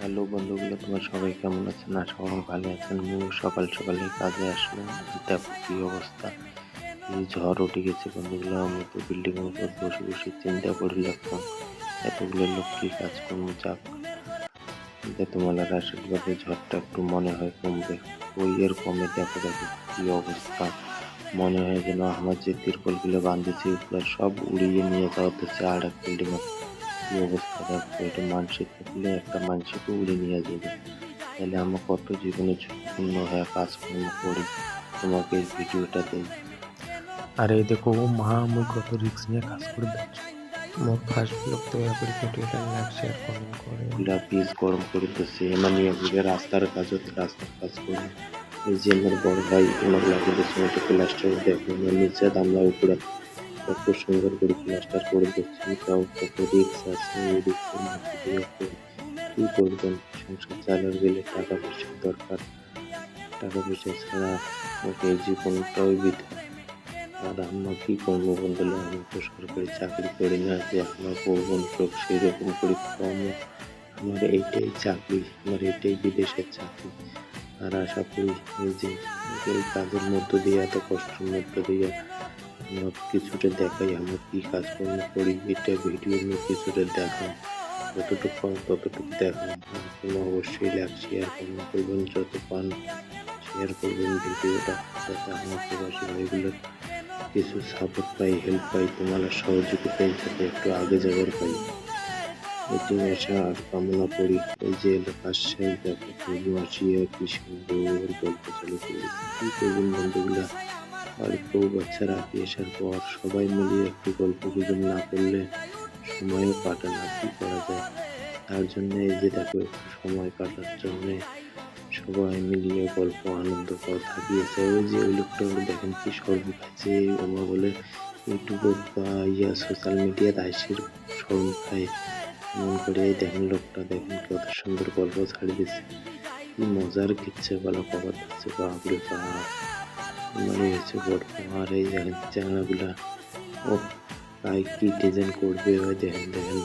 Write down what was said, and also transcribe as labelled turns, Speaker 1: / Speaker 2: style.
Speaker 1: Hello বন্ধুগুলো, তোমার সবাই কেমন আছেন? না সবাই ভালো আছেন। মু সকাল সকালে কাজে আসলো দেখো কি অবস্থা। এই ঝড় উঠে গেছে বন্ধুগুলো, আমি তো বিল্ডিং এর উপর বসে বসে চিন্তা করে লাগতাম এতগুলো লোক কি কাজ করব যাক। তোমার আশীর্বাদে ঝড়টা একটু মনে হয় কমবে। ওই এর কমে দেখো দেখো কি অবস্থা। মনে হয় যেন আমার যে তিরপলগুলো বাঁধেছি, ওগুলো সব উড়িয়ে নিয়ে যাওয়া হচ্ছে আর এক বিল্ডিং কি অবস্থা দেখো এটা মানসিক থাকলে একটা মানসিকও উড়ে নিয়ে যাবে। তাহলে আমরা কত জীবনে ঝুঁকিপূর্ণ হয়ে কাজকর্ম করি? তোমাকে এই ভিডিওটা দেই।
Speaker 2: আরে দেখো ও মা মুই কত রিক্স নিয়ে কাজ করে দিচ্ছি মোর ফার্স্ট ব্লগ দয়া করে ভিডিওটা লাইক শেয়ার কমেন্ট করে।
Speaker 1: পিস গরম করে দিচ্ছে। এমন নিয়ে বুঝে রাস্তার কাজ হচ্ছে রাস্তার কাজ করে। এই যে আমার বড় ভাই আমার লাগে প্লাস্টার দেখো আমার নিচে আমরা উপরে। কত সুন্দর করে প্লাস্টার করে দিচ্ছি তাও কত রিক্স আছে, এই রিক্সের মধ্যে দিয়ে একটু কি করবেন? সংসার চালার গেলে টাকা পয়সার দরকার। টাকা পয়সা ছাড়া এই জীবনটাই বৃথা আর আমরা কি করব বন্ধুরা আমি তো সরকারি চাকরি করি না, যে আমার বউবন চোখ সেরকম করে কম আমার এইটাই চাকরি, আমার এইটাই বিদেশের চাকরি। আর আশা করি যে কাজের মধ্য দিয়ে, এত কষ্টের মধ্য দিয়ে আমরা কিছুটা দেখাই, আমরা কি কাজকর্ম করি, এটা ভিডিওর মধ্যে কিছুটা দেখান যতটুকু পান ততটুকু দেখান কোনো অবশ্যই লাইক শেয়ার কমেন্ট করবেন, যত পান শেয়ার করবেন ভিডিওটা। যাতে আমার প্রবাসী ভাইগুলোর কিছু সাপোর্ট পাই হেল্প পাই তোমার সহযোগিতায় যাতে একটু আগে যাবার পাই। এটি আশা আর কামনা করি। এই যে রাজশাহী দেখো আসিয়া কি সুন্দর গল্প চালু করেছে। কি করবেন বন্ধুগুলা? আর বউ বাচ্চারা আসার পর সবাই মিলিয়ে একটু গল্প গুজব না করলে সময়ও কাটে না কি করা যায়? তার জন্য এই যে দেখো সময় কাটার জন্যে সবাই মিলিয়ে গল্প আনন্দ কথা দিয়েছে ওই যে ওই লোকটা দেখেন কি সর্ব খাচ্ছে ওমা বলে ইউটিউবে বা ইয়া সোশ্যাল মিডিয়াতে আইসির সর্ব খায় এমন করে দেখেন লোকটা, দেখেন কত সুন্দর গল্প ছাড়ি দিচ্ছে কি মজার কিচ্ছে বলা খবর দিচ্ছে বাপরে বাপ। মানে হচ্ছে গল্প আর এই জানলাগুলা ও তাই কি ডিজাইন করবে দেখেন দেখেন।